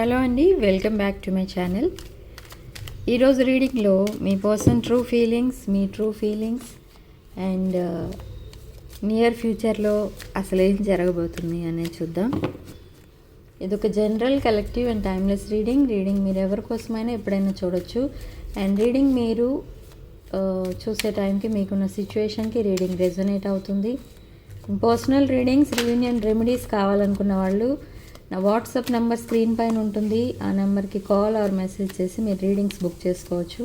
Hello అండి welcome back to my channel. ఈరోజు రీడింగ్లో మీ పర్సన్ ట్రూ ఫీలింగ్స్ మీ true feelings and uh, near ఫ్యూచర్లో అసలు ఏం జరగబోతుంది అనేది చూద్దాం. ఇది ఒక general collective and timeless reading. Reading మీరు ఎవరి కోసమైనా ఎప్పుడైనా చూడొచ్చు. అండ్ రీడింగ్ మీరు uh, చూసే టైంకి మీకున్న సిచ్యువేషన్కి రీడింగ్ రెజొనేట్ అవుతుంది. పర్సనల్ రీడింగ్స్ రీయూనియన్ రెమెడీస్ కావాలనుకున్న వాళ్ళు నా వాట్సాప్ నెంబర్ స్క్రీన్ పైన ఉంటుంది. ఆ నెంబర్కి కాల్ ఆర్ మెసేజ్ చేసి మీరు రీడింగ్స్ బుక్ చేసుకోవచ్చు.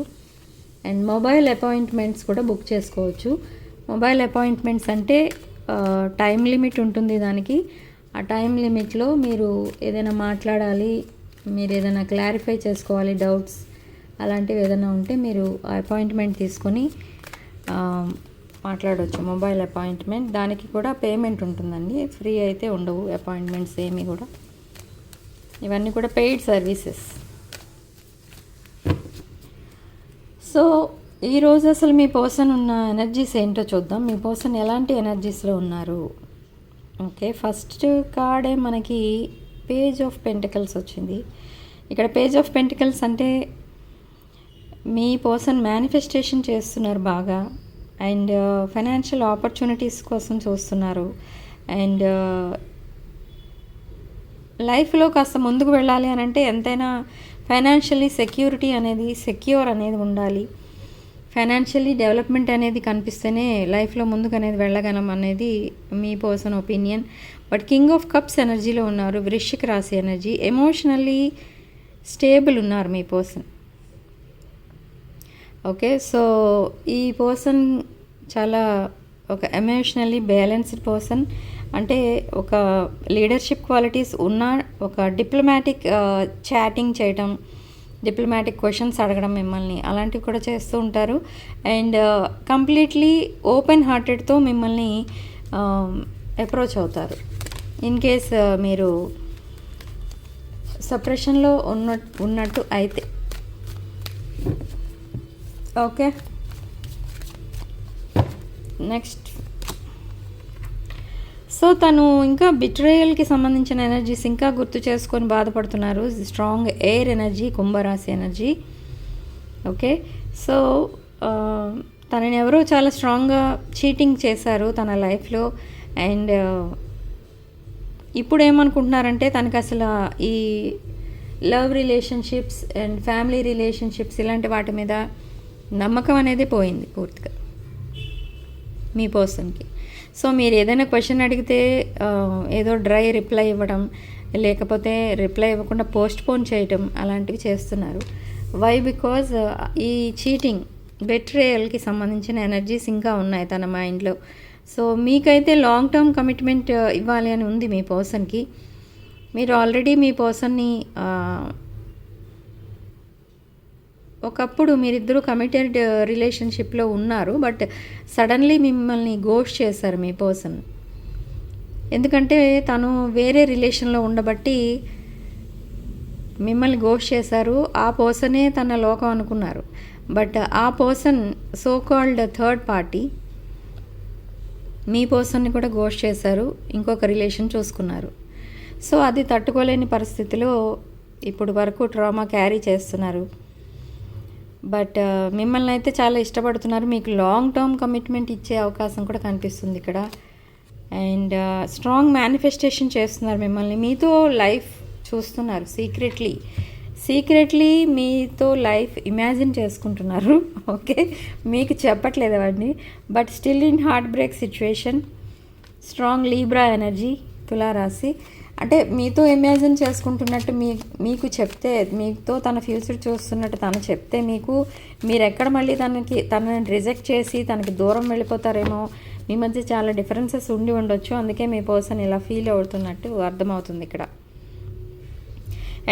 అండ్ మొబైల్ అపాయింట్మెంట్స్ కూడా బుక్ చేసుకోవచ్చు. మొబైల్ అపాయింట్మెంట్స్ అంటే టైం లిమిట్ ఉంటుంది దానికి. ఆ టైం లిమిట్లో మీరు ఏదైనా మాట్లాడాలి మీరు ఏదైనా క్లారిఫై చేసుకోవాలి డౌట్స్ అలాంటివి ఏదైనా ఉంటే మీరు ఆ అపాయింట్మెంట్ తీసుకొని మాట్లాడవచ్చు మొబైల్ అపాయింట్మెంట్. దానికి కూడా పేమెంట్ ఉంటుందండి. ఫ్రీ అయితే ఉండవు అపాయింట్మెంట్స్ ఏమీ కూడా. ఇవన్నీ కూడా పెయిడ్ సర్వీసెస్ సో ఈరోజు అసలు మీ పర్సన్ ఉన్న ఎనర్జీస్ ఏంటో చూద్దాం. మీ పర్సన్ ఎలాంటి ఎనర్జీస్లో ఉన్నారు? ఓకే ఫస్ట్ కార్డే మనకి పేజ్ ఆఫ్ పెంటికల్స్ వచ్చింది. ఇక్కడ పేజ్ ఆఫ్ పెంటికల్స్ అంటే మీ పర్సన్ మేనిఫెస్టేషన్ చేస్తున్నారు బాగా. అండ్ uh, ఫైనాన్షియల్ ఆపర్చునిటీస్ కోసం చూస్తున్నారు. అండ్ uh, లైఫ్లో కాస్త ముందుకు వెళ్ళాలి అని అంటే ఎంతైనా ఫైనాన్షియల్లీ సెక్యూరిటీ అనేది సెక్యూర్ అనేది ఉండాలి. ఫైనాన్షియల్లీ డెవలప్మెంట్ అనేది కనిపిస్తేనే లైఫ్లో ముందుకు అనేది వెళ్ళగలం అనేది మీ person opinion. But king of cups ఎనర్జీలో ఉన్నారు వృశ్చిక రాశి ఎనర్జీ. ఎమోషనల్లీ స్టేబుల్ ఉన్నారు మీ పర్సన్. ఓకే సో ఈ పర్సన్ చాలా ఒక ఎమోషనల్లీ బ్యాలెన్స్డ్ పర్సన్. అంటే ఒక లీడర్షిప్ క్వాలిటీస్ ఉన్న ఒక డిప్లొమాటిక్ చాటింగ్ uh, చేయటం డిప్లొమాటిక్ క్వశ్చన్స్ అడగడం మిమ్మల్ని అలాంటివి కూడా చేస్తూ ఉంటారు. అండ్ కంప్లీట్లీ ఓపెన్ హార్టెడ్తో మిమ్మల్ని um, అప్రోచ్ అవుతారు. ఇన్ కేస్ uh, మీరు సప్రెషన్లో ఉన్న ఉన్నట్టు అయితే. ఓకే నెక్స్ట్ సో తను ఇంకా బిట్రేయల్కి సంబంధించిన ఎనర్జీస్ ఇంకా గుర్తు చేసుకొని బాధపడుతున్నారు. స్ట్రాంగ్ ఎయిర్ ఎనర్జీ కుంభరాశి ఎనర్జీ ఓకే సో తనని ఎవరో చాలా స్ట్రాంగ్గా చీటింగ్ చేశారు తన లైఫ్లో అండ్ ఇప్పుడు ఏమనుకుంటున్నారంటే తనకు అసలు ఈ love relationships and family relationships ఇలాంటి వాటి మీద నమ్మకం అనేది పోయింది పూర్తిగా. మీ పర్సన్కి సో మీరు ఏదైనా క్వశ్చన్ అడిగితే ఏదో డ్రై రిప్లై ఇవ్వడం లేకపోతే రిప్లై ఇవ్వకుండా పోస్ట్ పోన్ చేయటం అలాంటివి చేస్తున్నారు. వై బికాజ్ ఈ చీటింగ్ బెట్రేయల్కి సంబంధించిన ఎనర్జీస్ ఇంకా ఉన్నాయి తన మైండ్లో సో మీకైతే లాంగ్ టర్మ్ కమిట్మెంట్ ఇవ్వాలి అని ఉంది మీ పర్సన్కి మీరు ఆల్రెడీ మీ పర్సన్ని ఒకప్పుడు మీరిద్దరూ కమిటెడ్ రిలేషన్షిప్లో uh, ఉన్నారు బట్ సడన్లీ మిమ్మల్ని గోష్ చేశారు మీ పర్సన్ ఎందుకంటే తను వేరే రిలేషన్లో ఉండబట్టి మిమ్మల్ని గోష్ చేశారు ఆ పర్సనే తన లోకం అనుకున్నారు. బట్ ఆ person so called third party మీ పర్సన్ని కూడా గోష్ చేశారు ఇంకొక రిలేషన్ చూసుకున్నారు. సో అది తట్టుకోలేని పరిస్థితిలో ఇప్పుడు వరకు ట్రామా క్యారీ చేస్తున్నారు. బట్ మిమ్మల్ని అయితే చాలా ఇష్టపడుతున్నారు. మీకు లాంగ్ టర్మ్ కమిట్మెంట్ ఇచ్చే అవకాశం కూడా కనిపిస్తుంది ఇక్కడ. అండ్ స్ట్రాంగ్ మేనిఫెస్టేషన్ చేస్తున్నారు మిమ్మల్ని. మీతో లైఫ్ చూస్తున్నారు సీక్రెట్లీ సీక్రెట్లీ మీతో లైఫ్ ఇమాజిన్ చేసుకుంటున్నారు. ఓకే మీకు చెప్పట్లేదు అవన్నీ. But still in heartbreak situation strong Libra energy తులారాశి. అంటే మీతో ఇమాజిన్ చేసుకుంటున్నట్టు మీ మీకు చెప్తే మీతో తన ఫ్యూచర్ చూస్తున్నట్టు తను చెప్తే మీకు మీరు ఎక్కడ మళ్ళీ తనకి తనని రిజెక్ట్ చేసి తనకి దూరం వెళ్ళిపోతారేమో మీ మధ్య చాలా డిఫరెన్సెస్ ఉండి ఉండొచ్చు. అందుకే మీ పర్సన్ ఇలా ఫీల్ అవుతున్నట్టు అర్థమవుతుంది ఇక్కడ.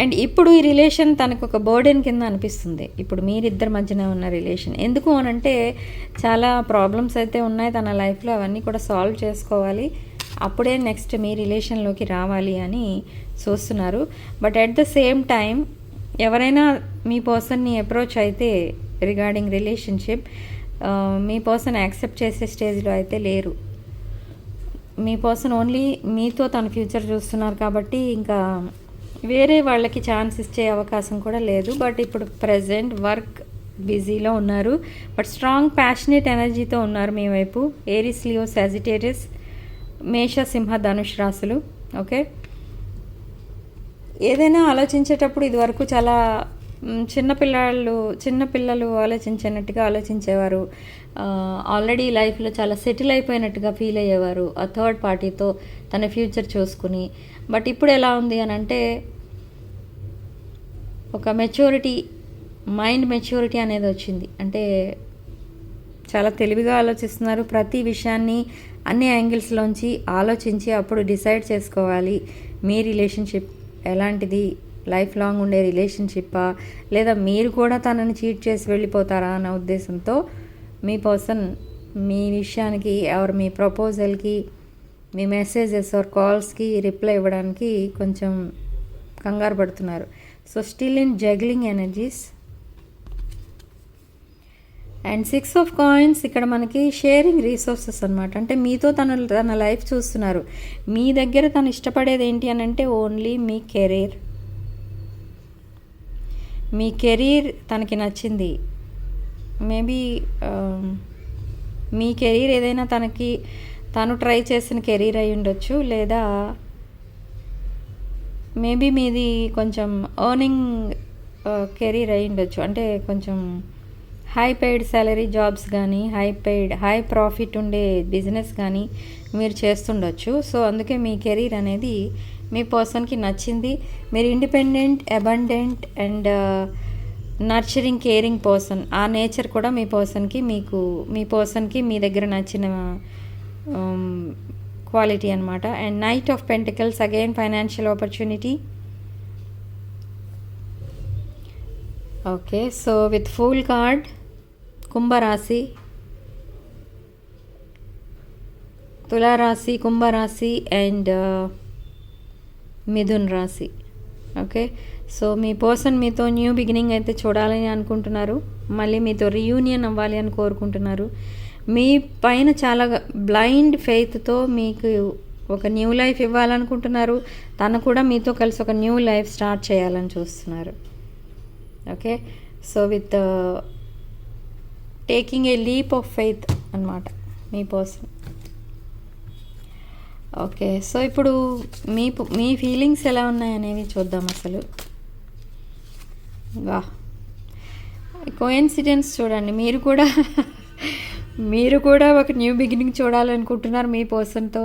అండ్ ఇప్పుడు ఈ రిలేషన్ తనకు ఒక బర్డెన్ కింద అనిపిస్తుంది. ఇప్పుడు మీరిద్దరి మధ్యన ఉన్న రిలేషన్ ఎందుకు అనంటే చాలా ప్రాబ్లమ్స్ అయితే ఉన్నాయి తన లైఫ్లో అవన్నీ కూడా సాల్వ్ చేసుకోవాలి. అప్పుడే నెక్స్ట్ మీ రిలేషన్లోకి రావాలి అని చూస్తున్నారు but at the same time ఎవరైనా మీ పర్సన్ని అప్రోచ్ అయితే రిగార్డింగ్ రిలేషన్షిప్ మీ పర్సన్ యాక్సెప్ట్ చేసే స్టేజ్లో అయితే లేరు. మీ పర్సన్ ఓన్లీ మీతో తన ఫ్యూచర్ చూస్తున్నారు కాబట్టి ఇంకా వేరే వాళ్ళకి ఛాన్స్ ఇచ్చే అవకాశం కూడా లేదు. బట్ ఇప్పుడు ప్రజెంట్ వర్క్ బిజీలో ఉన్నారు. బట్ స్ట్రాంగ్ ప్యాషనేట్ ఎనర్జీతో ఉన్నారు మీ వైపు. ఏరిస్ లియో సాజిటేరియస్ మేష సింహ ధనుష్ రాశులు ఓకే? ఏదైనా ఆలోచించేటప్పుడు ఇదివరకు చాలా చిన్నపిల్లలు చిన్నపిల్లలు ఆలోచించినట్టుగా ఆలోచించేవారు. ఆల్రెడీ లైఫ్లో చాలా సెటిల్ అయిపోయినట్టుగా ఫీల్ అయ్యేవారు ఆ థర్డ్ పార్టీతో తన ఫ్యూచర్ చూసుకుని. బట్ ఇప్పుడు ఎలా ఉంది అని అంటే ఒక మెచ్యూరిటీ మైండ్ మెచ్యూరిటీ అనేది వచ్చింది. అంటే చాలా తెలివిగా ఆలోచిస్తున్నారు. ప్రతి విషయాన్ని అన్ని యాంగిల్స్లోంచి ఆలోచించి అప్పుడు డిసైడ్ చేసుకోవాలి. మీ రిలేషన్షిప్ ఎలాంటిది? లైఫ్ లాంగ్ ఉండే రిలేషన్షిప్పా? లేదా మీరు కూడా తనని చీట్ చేసి వెళ్ళిపోతారా అన్న ఉద్దేశంతో మీ పర్సన్ మీ విషయానికి ఆర్ మీ ప్రపోజల్కి మీ మెసేజెస్ ఆర్ కాల్స్కి రిప్లై ఇవ్వడానికి కొంచెం కంగారు పడుతున్నారు. So still in juggling energies and six of coins ఇక్కడ మనకి షేరింగ్ రీసోర్సెస్ అనమాట అంటే మీతో తన తన లైఫ్ చూస్తున్నారు. మీ దగ్గర తను ఇష్టపడేది ఏంటి అని అంటే ఓన్లీ మీ కెరీర్ మీ కెరీర్ తనకి నచ్చింది. మేబీ um, మీ కెరీర్ ఏదైనా తనకి తను ట్రై చేసిన కెరీర్ అయి ఉండొచ్చు. లేదా మేబీ మీది కొంచెం ఎర్నింగ్ కెరీర్ uh, అయి ఉండొచ్చు. అంటే కొంచెం హై పెయిడ్ సాలరీ జాబ్స్ కానీ హై పెయిడ్ హై ప్రాఫిట్ ఉండే బిజినెస్ కానీ మీరు చేస్తుండొచ్చు. సో అందుకే మీ కెరీర్ అనేది మీ పర్సన్కి నచ్చింది. మీరు independent abundant and nurturing caring person ఆ నేచర్ కూడా మీ పర్సన్కి మీకు మీ పర్సన్కి మీ దగ్గర నచ్చిన క్వాలిటీ అనమాట and knight of pentacles again financial opportunity. Okay so with fool card. కుంభరాశి తులారాశి కుంభరాశి అండ్ మిథున్ రాశి. ఓకే? సో మీ పర్సన్ మీతో న్యూ బిగినింగ్ అయితే చూడాలని అనుకుంటున్నారు. మళ్ళీ మీతో రియూనియన్ అవ్వాలి అని కోరుకుంటున్నారు. మీ పైన చాలా బ్లైండ్ ఫెయిత్తో మీకు ఒక న్యూ లైఫ్ ఇవ్వాలనుకుంటున్నారు. తను కూడా మీతో కలిసి ఒక న్యూ లైఫ్ స్టార్ట్ చేయాలని చూస్తున్నారు. Okay? So with taking a leap of faith అనమాట మీ పర్సన్ ఓకే సో ఇప్పుడు మీ మీ ఫీలింగ్స్ ఎలా ఉన్నాయనేవి చూద్దాం అసలు. వా. కోయిన్సిడెన్స్ చూడండి మీరు కూడా మీరు కూడా ఒక న్యూ బిగినింగ్ చూడాలనుకుంటున్నారు మీ పర్సన్తో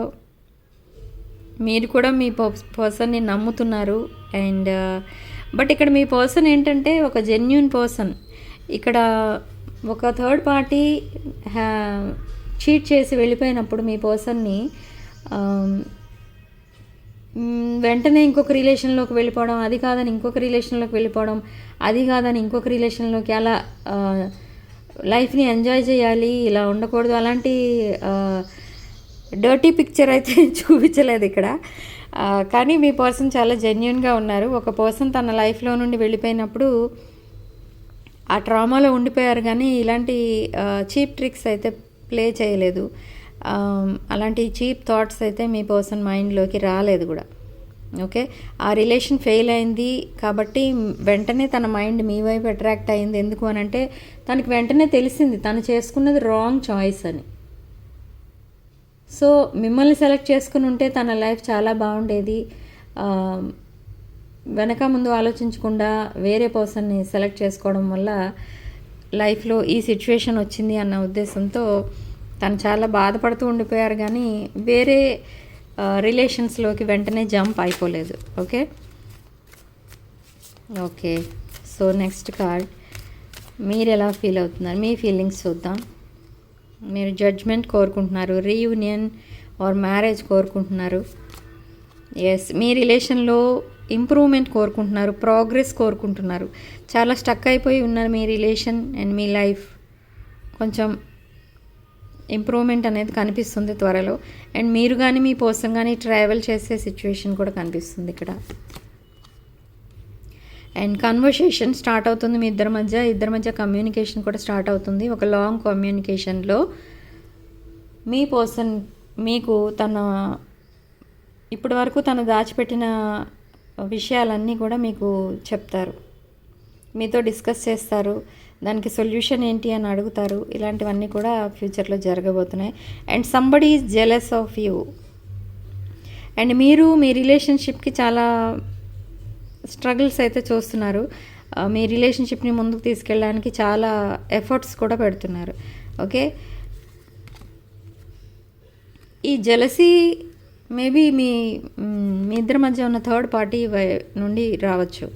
మీరు కూడా మీ పర్సన్ని నమ్ముతున్నారు అండ్ బట్ uh, ఇక్కడ మీ పర్సన్ ఏంటంటే ఒక జెన్యున్ పర్సన్ ఇక్కడ ఒక థర్డ్ పార్టీ చీట్ చేసి వెళ్ళిపోయినప్పుడు మీ పర్సన్ని వెంటనే ఇంకొక రిలేషన్లోకి వెళ్ళిపోవడం అది కాదని ఇంకొక రిలేషన్లోకి వెళ్ళిపోవడం అది కాదని ఇంకొక రిలేషన్లోకి అలా లైఫ్ని ఎంజాయ్ చేయాలి ఇలా ఉండకూడదు అలాంటి డర్టీ పిక్చర్ అయితే చూపించలేదు ఇక్కడ. కానీ మీ పర్సన్ చాలా జెన్యున్గా ఉన్నారు. ఒక పర్సన్ తన లైఫ్లో నుండి వెళ్ళిపోయినప్పుడు ఆ ట్రామాలో ఉండిపోయారు కానీ ఇలాంటి చీప్ ట్రిక్స్ అయితే ప్లే చేయలేదు. అలాంటి చీప్ థాట్స్ అయితే మీ పర్సన్ మైండ్లోకి రాలేదు కూడా. ఓకే? ఆ రిలేషన్ ఫెయిల్ అయింది కాబట్టి వెంటనే తన మైండ్ మీ వైపు అట్రాక్ట్ అయింది. ఎందుకు అని అంటే తనకి వెంటనే తెలిసింది తను చేసుకున్నది రాంగ్ చాయిస్ అని. సో మిమ్మల్ని సెలెక్ట్ చేసుకుని ఉంటే తన లైఫ్ చాలా బాగుండేది. వెనక ముందు ఆలోచించకుండా వేరే పర్సన్ని సెలెక్ట్ చేసుకోవడం వల్ల లైఫ్లో ఈ సిచ్యువేషన్ వచ్చింది అన్న ఉద్దేశంతో తను చాలా బాధపడుతూ ఉండిపోయారు కానీ వేరే రిలేషన్స్లోకి వెంటనే జంప్ అయిపోలేదు. Okay? Okay. So next card. మీరు ఎలా ఫీల్ అవుతున్నారు? మీ ఫీలింగ్స్ చూద్దాం. మీరు జడ్జ్మెంట్ కోరుకుంటున్నారు రీయూనియన్ ఆర్ మ్యారేజ్ కోరుకుంటున్నారు? ఎస్ మీ రిలేషన్లో ఇంప్రూవ్మెంట్ కోరుకుంటున్నారు ప్రోగ్రెస్ కోరుకుంటున్నారు. చాలా స్టక్ అయిపోయి ఉన్నారు మీ రిలేషన్ అండ్ మీ లైఫ్ కొంచెం ఇంప్రూవ్మెంట్ అనేది కనిపిస్తుంది త్వరలో. అండ్ మీరు కానీ మీ పర్సన్ కానీ ట్రావెల్ చేసే సిచ్యువేషన్ కూడా కనిపిస్తుంది ఇక్కడ. అండ్ కన్వర్సేషన్ స్టార్ట్ అవుతుంది మీ ఇద్దరి మధ్య. ఇద్దరి మధ్య కమ్యూనికేషన్ కూడా స్టార్ట్ అవుతుంది. ఒక లాంగ్ కమ్యూనికేషన్లో మీ పర్సన్ మీకు తన ఇప్పటి వరకు తను దాచిపెట్టిన విషయాలన్నీ కూడా మీకు చెప్తారు. మీతో డిస్కస్ చేస్తారు. దానికి సొల్యూషన్ ఏంటి అని అడుగుతారు. ఇలాంటివన్నీ కూడా ఫ్యూచర్లో జరగబోతున్నాయి. And somebody is jealous of you. And మీరు మీ రిలేషన్షిప్కి చాలా స్ట్రగుల్స్ అయితే చూస్తున్నారు. మీ రిలేషన్షిప్ని ముందుకు తీసుకెళ్ళడానికి చాలా ఎఫర్ట్స్ కూడా పెడుతున్నారు. ఓకే? ఈ జలసీ మేబీ మీ మీ ఇద్దరి మధ్య ఉన్న థర్డ్ పార్టీ నుండి రావచ్చు.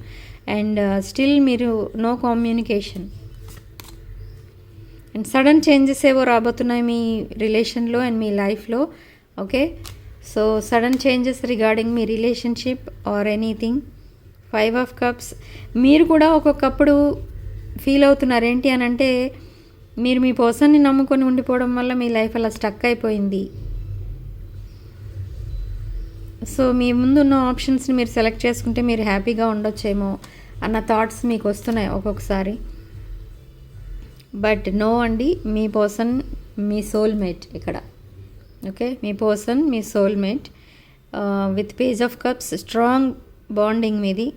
అండ్ uh, స్టిల్ మీరు no communication. And sudden changes ఏవో రాబోతున్నాయి మీ రిలేషన్లో అండ్ మీ లైఫ్లో okay? So sudden changes regarding me relationship or anything. Five of cups. మీరు కూడా ఒక్కొక్కప్పుడు ఫీల్ అవుతున్నారు. ఏంటి అని అంటే మీరు మీ పర్సన్ని నమ్ముకొని ఉండిపోవడం వల్ల మీ లైఫ్ అలా స్టక్ అయిపోయింది. సో మీ ముందున్న ఆప్షన్స్ని మీరు సెలెక్ట్ చేసుకుంటే మీరు హ్యాపీగా ఉండొచ్చేమో అన్న థాట్స్ మీకు వస్తున్నాయి ఒక్కొక్కసారి. బట్ నో అండి మీ పర్సన్ మీ సోల్మేట్ ఇక్కడ. ఓకే మీ person me soulmate with page of cups strong bonding మీది.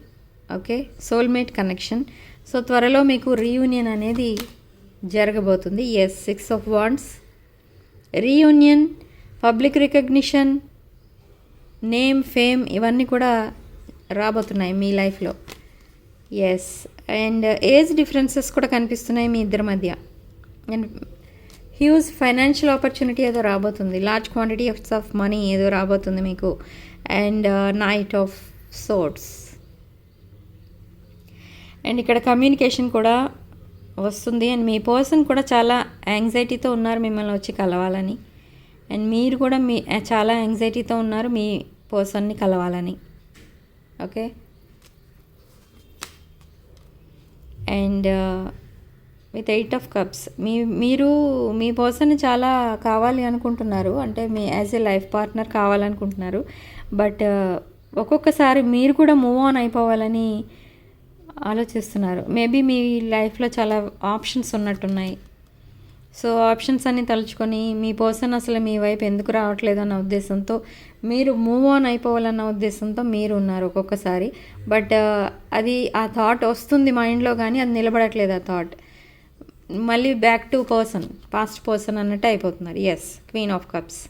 ఓకే సోల్మేట్ కనెక్షన్ సో త్వరలో మీకు రీయూనియన్ అనేది జరగబోతుంది. Yes six of wands reunion public recognition name fame ఇవన్నీ కూడా రాబోతున్నాయి మీ లైఫ్లో. ఎస్ అండ్ ఏజ్ డిఫరెన్సెస్ కూడా కనిపిస్తున్నాయి మీ ఇద్దరి మధ్య. అండ్ హ్యూజ్ ఫైనాన్షియల్ ఆపర్చునిటీ ఏదో రాబోతుంది. Large quantity of of money ఏదో రాబోతుంది మీకు. And knight of swords and ఇక్కడ కమ్యూనికేషన్ కూడా వస్తుంది. అండ్ మీ పర్సన్ కూడా చాలా యాంగ్జైటీతో ఉన్నారు మిమ్మల్ని వచ్చి కలవాలని. అండ్ మీరు కూడా మీ చాలా యాంగ్జైటీతో ఉన్నారు మీ పర్సన్ని కలవాలని. Okay and with eight of cups మీ మీరు మీ పర్సన్ చాలా కావాలి అనుకుంటున్నారు. అంటే మీ యాజ్ ఏ లైఫ్ పార్ట్నర్ కావాలనుకుంటున్నారు. బట్ uh, ఒక్కొక్కసారి మీరు కూడా మూవ్ ఆన్ అయిపోవాలని ఆలోచిస్తున్నారు. మేబీ మీ లైఫ్లో చాలా ఆప్షన్స్ ఉన్నట్టున్నాయి. సో ఆప్షన్స్ అన్నీ తలుచుకొని మీ పర్సన్ అసలు మీ వైపు ఎందుకు రావట్లేదు అన్న ఉద్దేశంతో మీరు మూవ్ ఆన్ అయిపోవాలన్న ఉద్దేశంతో మీరు ఉన్నారు ఒక్కొక్కసారి. బట్ అది ఆ థాట్ వస్తుంది మైండ్లో కానీ అది నిలబడట్లేదు ఆ థాట్ మళ్ళీ back to person past person అన్నట్టు అయిపోతున్నారు. Yes queen of cups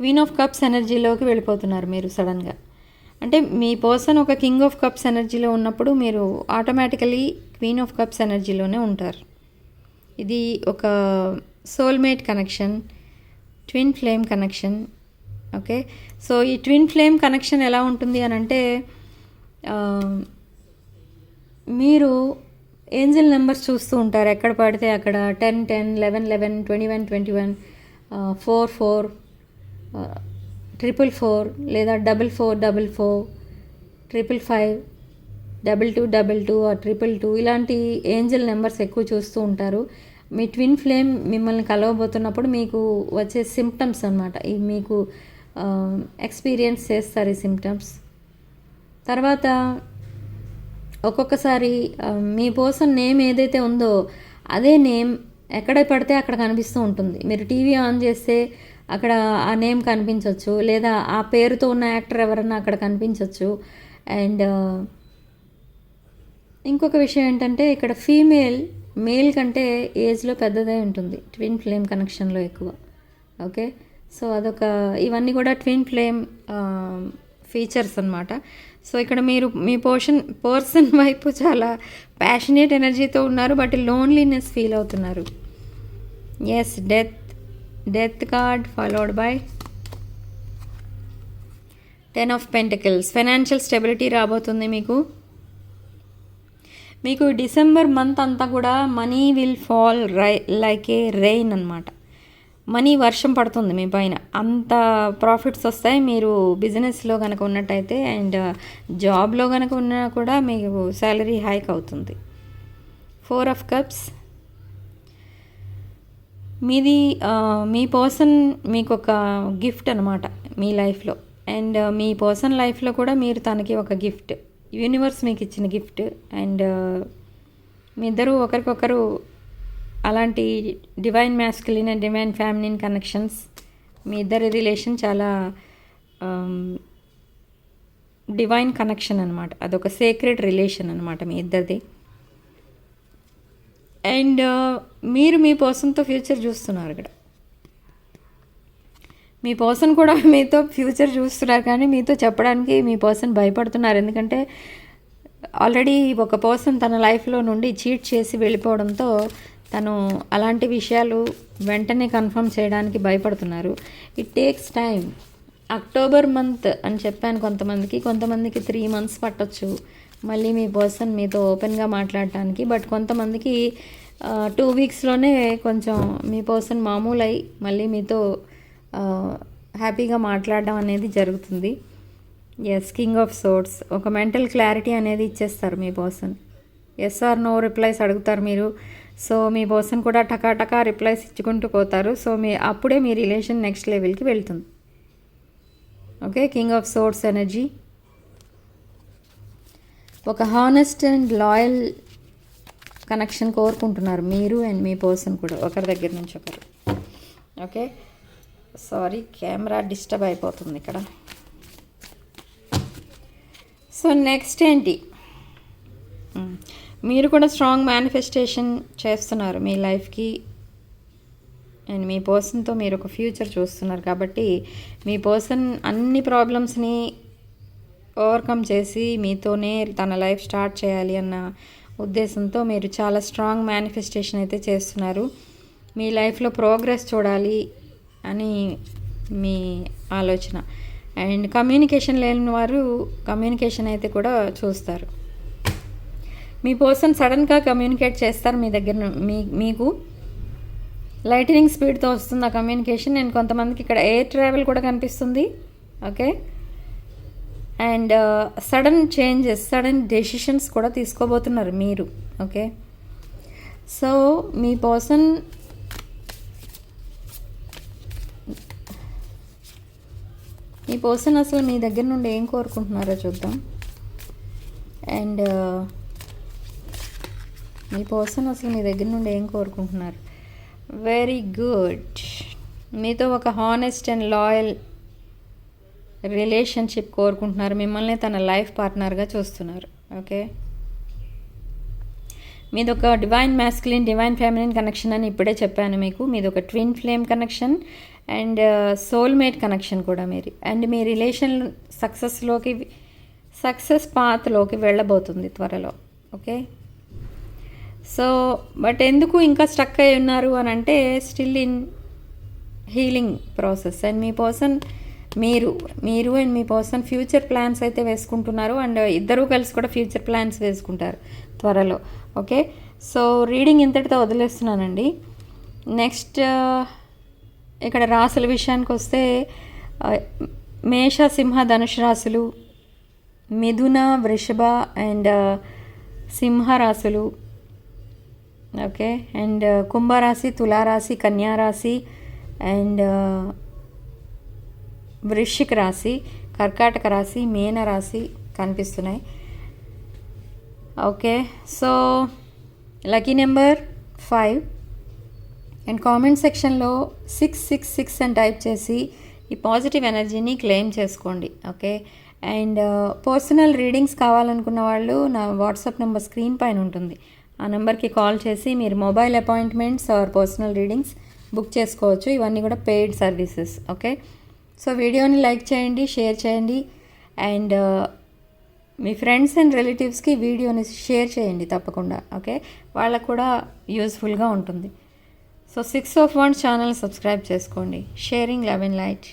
queen of cups ఎనర్జీలోకి వెళ్ళిపోతున్నారు మీరు సడన్గా అంటే మీ పర్సన్ ఒక కింగ్ ఆఫ్ కప్స్ ఎనర్జీలో ఉన్నప్పుడు మీరు ఆటోమేటికలీ క్వీన్ ఆఫ్ కప్స్ ఎనర్జీలోనే ఉంటారు. ఇది ఒక soulmate connection twin flame connection okay so ఈ ట్విన్ ఫ్లేమ్ కనెక్షన్ ఎలా ఉంటుంది అని అంటే um, మీరు ఏంజిల్ నెంబర్స్ చూస్తూ ఉంటారు. ఎక్కడ పడితే అక్కడ ten ten eleven eleven twenty one twenty one four four triple four లేదా double four double four triple five double two double two triple two ఇలాంటి ఏంజల్ నెంబర్స్ ఎక్కువ చూస్తూ ఉంటారు. మీ ట్విన్ ఫ్లేమ్ మిమ్మల్ని కలవబోతున్నప్పుడు మీకు వచ్చే సిమ్టమ్స్ అనమాట ఇవి మీకు ఎక్స్పీరియన్స్ చేస్తారు ఈ సిమ్టమ్స్ తర్వాత ఒక్కొక్కసారి మీ కోసం నేమ్ ఏదైతే ఉందో అదే నేమ్ ఎక్కడ పడితే అక్కడ కనిపిస్తూ ఉంటుంది. మీరు టీవీ ఆన్ చేస్తే అక్కడ ఆ నేమ్ కనిపించవచ్చు లేదా ఆ పేరుతో ఉన్న యాక్టర్ ఎవరన్నా అక్కడ కనిపించవచ్చు అండ్ ఇంకొక విషయం ఏంటంటే ఇక్కడ ఫీమేల్ మేల్ కంటే ఏజ్లో పెద్దదే ఉంటుంది. ట్విన్ ఫ్లేమ్ కనెక్షన్లో ఎక్కువ. ఓకే సో అదొక ఇవన్నీ కూడా ట్విన్ ఫ్లేమ్ ఫీచర్స్ అన్నమాట. సో ఇక్కడ మీరు మీ పోర్షన్ పర్సన్ వైపు చాలా ప్యాషనేట్ ఎనర్జీతో ఉన్నారు బట్ లోన్లీనెస్ ఫీల్ అవుతున్నారు. Yes death death card followed by ten of pentacles financial stability రాబోతుంది మీకు. మీకు డిసెంబర్ మంత్ అంతా కూడా మనీ విల్ ఫాల్ రై లైక్ ఏ రెయిన్ అనమాట మనీ వర్షం పడుతుంది మీ పైన. అంత ప్రాఫిట్స్ వస్తాయి మీరు బిజినెస్లో కనుక ఉన్నట్టయితే అండ్ జాబ్లో కనుక ఉన్నా కూడా మీకు శాలరీ హైక్ అవుతుంది. ఫోర్ ఆఫ్ కప్స్ మీది మీ పర్సన్ మీకు ఒక గిఫ్ట్ అనమాట మీ లైఫ్లో అండ్ మీ పర్సన్ లైఫ్లో కూడా మీరు తనకి ఒక గిఫ్ట్ యూనివర్స్ మీకు ఇచ్చిన గిఫ్ట్ అండ్ మీ ఇద్దరు ఒకరికొకరు అలాంటి divine masculine and divine feminine connections మీ ఇద్దరి రిలేషన్ చాలా డివైన్ కనెక్షన్ అనమాట అదొక సేక్రెడ్ రిలేషన్ అనమాట మీ ఇద్దరిది. అండ్ మీరు మీ పర్సన్తో ఫ్యూచర్ చూస్తున్నారు ఇక్కడ. మీ పర్సన్ కూడా మీతో ఫ్యూచర్ చూస్తున్నారు కానీ మీతో చెప్పడానికి మీ పర్సన్ భయపడుతున్నారు. ఎందుకంటే ఆల్రెడీ ఒక పర్సన్ తన లైఫ్లో నుండి చీట్ చేసి వెళ్ళిపోవడంతో తను అలాంటి విషయాలు వెంటనే కన్ఫర్మ్ చేయడానికి భయపడుతున్నారు. It takes time October month అని చెప్పాను కొంతమందికి. కొంతమందికి త్రీ మంత్స్ పట్టొచ్చు మళ్ళీ మీ పర్సన్ మీతో ఓపెన్గా మాట్లాడటానికి. బట్ కొంతమందికి టూ వీక్స్లోనే కొంచెం మీ పర్సన్ మామూలు అయి మళ్ళీ మీతో హ్యాపీగా మాట్లాడడం అనేది జరుగుతుంది. ఎస్ కింగ్ ఆఫ్ సోర్ట్స్ ఒక మెంటల్ క్లారిటీ అనేది ఇచ్చేస్తారు మీ person yes or no replies అడుగుతారు మీరు. సో మీ పర్సన్ కూడా టకాటకా రిప్లైస్ ఇచ్చుకుంటూ పోతారు. సో మీ అప్పుడే మీ రిలేషన్ నెక్స్ట్ లెవెల్కి వెళ్తుంది. Okay king of swords energy ఒక హానెస్ట్ అండ్ లాయల్ కనెక్షన్ కోరుకుంటున్నారు మీరు అండ్ మీ పర్సన్ కూడా ఒకరి దగ్గర నుంచి ఒకరు. ఓకే సారీ కెమెరా డిస్టర్బ్ అయిపోతుంది ఇక్కడ. సో నెక్స్ట్ ఏంటి? Hmm. మీరు కూడా స్ట్రాంగ్ మేనిఫెస్టేషన్ చేస్తున్నారు మీ లైఫ్కి అండ్ మీ పర్సన్తో మీరు ఒక ఫ్యూచర్ చూస్తున్నారు కాబట్టి మీ పర్సన్ అన్ని ప్రాబ్లమ్స్ని ఓవర్కమ్ చేసి మీతోనే తన లైఫ్ స్టార్ట్ చేయాలి అన్న ఉద్దేశంతో మీరు చాలా స్ట్రాంగ్ మేనిఫెస్టేషన్ అయితే చేస్తున్నారు. మీ లైఫ్లో ప్రోగ్రెస్ చూడాలి. అని మీ ఆలోచన. అండ్ కమ్యూనికేషన్ లేని వారు కమ్యూనికేషన్ అయితే కూడా చూస్తారు. మీ పర్సన్ సడన్గా కమ్యూనికేట్ చేస్తారు మీ దగ్గర మీ మీకు. లైటనింగ్ స్పీడ్తో వస్తుంది ఆ కమ్యూనికేషన్. అండ్ కొంతమందికి ఇక్కడ ఎయిర్ ట్రావెల్ కూడా కనిపిస్తుంది. Okay? And sudden changes sudden decisions కూడా తీసుకోబోతున్నారు మీరు. ఓకే? సో మీ పర్సన్ మీ పర్సన్ అసలు మీ దగ్గర నుండి ఏం కోరుకుంటున్నారో చూద్దాం. అండ్ uh, మీ పర్సన్ అసలు మీ దగ్గర నుండి ఏం కోరుకుంటున్నారు? వెరీ గుడ్ మీతో ఒక హానెస్ట్ అండ్ లాయల్ రిలేషన్షిప్ కోరుకుంటున్నారు. మిమ్మల్ని తన లైఫ్ పార్ట్నర్గా చూస్తున్నారు. ఓకే మీది ఒక divine masculine divine feminine connection అని ఇప్పుడే చెప్పాను మీకు. మీది ఒక twin flame connection and soulmate connection కూడా మీరు అండ్ మీ రిలేషన్ సక్సెస్లోకి సక్సెస్ పాత్లోకి వెళ్ళబోతుంది త్వరలో. ఓకే? సో బట్ ఎందుకు ఇంకా స్టక్ అయి ఉన్నారు అని అంటే still in healing process and me person మీరు మీరు అండ్ మీ పర్సన్ ఫ్యూచర్ ప్లాన్స్ అయితే వేసుకుంటున్నారు. అండ్ ఇద్దరూ కలిసి కూడా ఫ్యూచర్ ప్లాన్స్ వేసుకుంటారు త్వరలో. ఓకే? సో రీడింగ్ ఇంతటితో వదిలేస్తున్నానండి. నెక్స్ట్ ఇక్కడ రాసుల విషయానికి వస్తే మేష సింహ ధనుష్ రాశులు మిథున వృషభ అండ్ సింహ రాశులు ఓకే? అండ్ కుంభరాశి తులారాశి కన్యారాశి అండ్ వృశ్చిక రాశి కర్కాటక రాశి మీన రాశి కనిపిస్తున్నాయి. Okay? So lucky number five. And comment సెక్షన్లో సిక్స్ సిక్స్ సిక్స్ అని టైప్ చేసి ఈ పాజిటివ్ ఎనర్జీని క్లెయిమ్ చేసుకోండి ఓకే అండ్ పర్సనల్ రీడింగ్స్ కావాలనుకున్న వాళ్ళు నా వాట్సాప్ నెంబర్ స్క్రీన్ పైన ఉంటుంది. ఆ నెంబర్కి కాల్ చేసి మీరు mobile appointments or personal readings book చేసుకోవచ్చు. ఇవన్నీ కూడా పెయిడ్ సర్వీసెస్ ఓకే సో వీడియోని లైక్ చేయండి షేర్ చేయండి. అండ్ uh, మీ ఫ్రెండ్స్ అండ్ రిలేటివ్స్కి వీడియోని షేర్ చేయండి తప్పకుండా ఓకే వాళ్ళకు కూడా యూస్ఫుల్గా ఉంటుంది. So six of one channel subscribe చేసుకోండి. Sharing eleven light